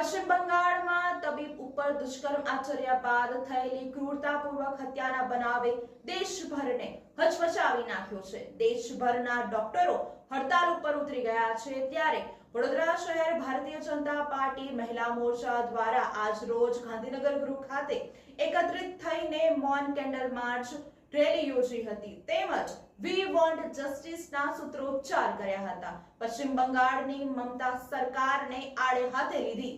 પશ્ચિમ બંગાળમાં તબીબ ઉપર દુષ્કર્મ આચર્યા બાદ થયેલી ક્રૂરતાપૂર્વક હત્યાના બનાવે દેશભરને હચમચાવી નાખ્યો છે. દેશભરના ડોક્ટરો હડતાલ ઉપર ઉતરી ગયા છે ત્યારે વડોદરા શહેર ભારતીય જનતા પાર્ટી મહિલા મોરચા દ્વારા આજ રોજ ગાંધીનગર ગૃહ ખાતે એકત્રિત થઈને મૌન કેન્ડલ માર્ચ રેલી યોજી હતી. તેમજ વી વોન્ટ જસ્ટિસના સૂત્રોચ્ચાર કર્યા હતા. પશ્ચિમ બંગાળની મમતા સરકારને આડે હાથે લીધી.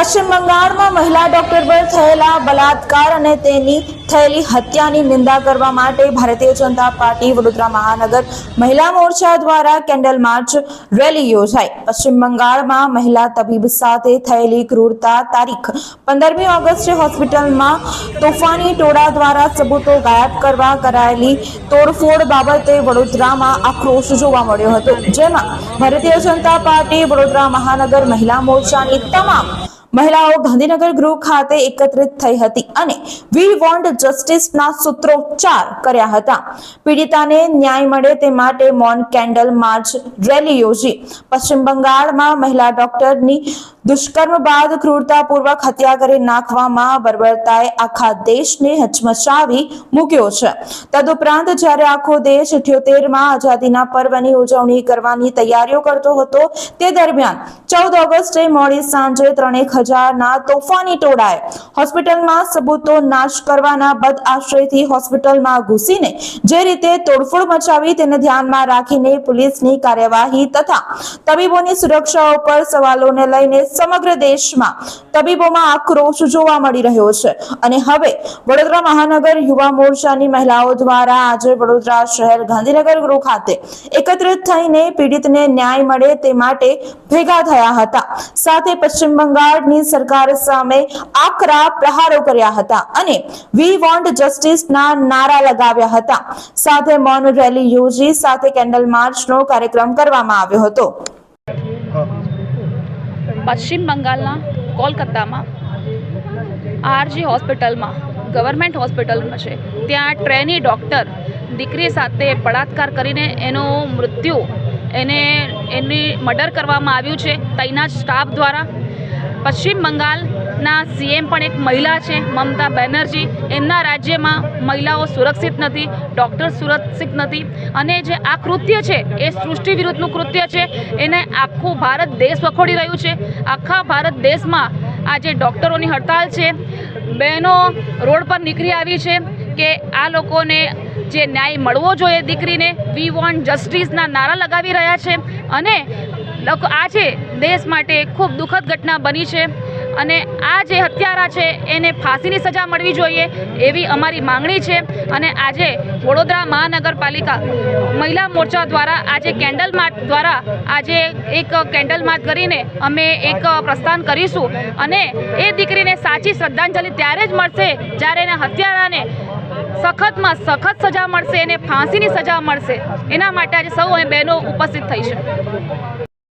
પશ્ચિમ બંગાળમાં મહિલા ડોક્ટર પર થયેલા બલાત્કાર અને તેની થયેલી હત્યાની નિંદા કરવા માટે ભારતીય જનતા પાર્ટી વડોદરા મહાનગર મહિલા મોરચા દ્વારા કેન્ડલ માર્ચ રેલી યોજાઈ. પશ્ચિમ બંગાળમાં મહિલા તબીબ સાથે થયેલી ક્રૂરતા તારીખ પંદરમી ઓગસ્ટે હોસ્પિટલમાં તોફાની ટોળા દ્વારા સબૂતો ગાયબ કરવા કરાયેલી તોડફોડ બાબતે વડોદરામાં આક્રોશ જોવા મળ્યો હતો. જેમાં ભારતીય જનતા પાર્ટી વડોદરા મહાનગર મહિલા મોરચાની તમામ મહિલાઓ ગાંધીનગર ગૃહ ખાતે એકત્રિત થઈ હતી અને વી વોન્ટ જસ્ટિસના સૂત્રોચ્ચાર કર્યા હતા. પીડિતાને ન્યાય મળે તે માટે મૌન કેન્ડલ માર્ચ રેલી યોજી. પશ્ચિમ બંગાળમાં મહિલા ડોક્ટરની દુષ્કર્મ બાદ ક્રૂરતાપૂર્વક હત્યા કરી નાખવામાં બર્બરતાએ આખા દેશને હચમચાવી મૂક્યો છે. તદુપરાંત જ્યારે આખો દેશ અઠ્યોતેરમાં આઝાદીના પર્વની ઉજવણી કરવાની તૈયારીઓ કરતો હતો, તે દરમિયાન ચૌદ ઓગસ્ટે મોડી સાંજે ત્રણેક હજારના તોફાની ટોળાએ હોસ્પિટલમાં સબૂતો નાશ કરવાના બદ આશ્રયથી હોસ્પિટલમાં ઘૂસીને જે રીતે તોડફોડ મચાવી તેને ધ્યાનમાં રાખીને પોલીસની કાર્યવાહી તથા તબીબોની સુરક્ષા ઉપર સવાલોને લઈને સમગ્ર દેશમાં તબીબોમાં આક્રોશ જોવા મળી રહ્યો છે. અને હવે વડોદરા મહાનગર યુવા મોરચાની મહિલાઓ દ્વારા આજે વડોદરા શહેર ગાંધીનગર ગૃહ ખાતે એકત્રિત થઈને પીડિતને ન્યાય મળે તે માટે ભેગા થયા હતા. સાથે પશ્ચિમ બંગાળની સરકાર સામે આકરા પ્રહારો કર્યા હતા અને વી વોન્ટ જસ્ટિસના નારા લગાવ્યા હતા. સાથે મૌન રેલી યોજી સાથે કેન્ડલ માર્ચનો કાર્યક્રમ કરવામાં આવ્યો હતો. પશ્ચિમ બંગાળના કોલકાતામાં, આરજી હોસ્પિટલમાં, ગવર્મેન્ટ હોસ્પિટલમાં છે. ત્યાં ટ્રેની ડૉક્ટર દીકરી સાથે બળાત્કાર કરીને એનું મૃત્યુ, એને એની મર્ડર કરવામાં આવ્યું છે. તૈના સ્ટાફ દ્વારા પશ્ચિમ બંગાળના સીએમ પણ એક મહિલા છે, મમતા બેનર્જી. એમના રાજ્યમાં મહિલાઓ સુરક્ષિત નથી, ડૉક્ટર સુરક્ષિત નથી. અને જે આ કૃત્ય છે, એ સૃષ્ટિ વિરુદ્ધનું કૃત્ય છે, એને આખું ભારત દેશ વખોડી રહ્યું છે. આખા ભારત દેશમાં આજે ડૉક્ટરોની હડતાલ છે. બહેનો રોડ પર નીકળી આવી છે કે આ લોકોને જે ન્યાય મળવો જોઈએ દીકરીને. વી વોન્ટ જસ્ટિસના નારા લગાવી રહ્યા છે. અને લોકો આજે દેશ માટે ખૂબ દુઃખદ ઘટના બની છે અને આ જે હત્યારા છે, એને ફાંસીની સજા મળવી જોઈએ એવી અમારી માંગણી છે અને આજે વડોદરા મહાનગરપાલિકા મહિલા મોરચા દ્વારા આજે કેન્ડલ માર્ચ દ્વારા આજે એક કેન્ડલ માર્ચ કરીને અમે એક પ્રસ્થાન કરીશું અને એ દીકરીને સાચી શ્રદ્ધાંજલિ ત્યારે જ મળશે જ્યારે એના હત્યારાને સખતમાં સખત સજા મળશે, એને ફાંસીની સજા મળશે. એના માટે આજે સૌ બહેનો ઉપસ્થિત થઈ છે.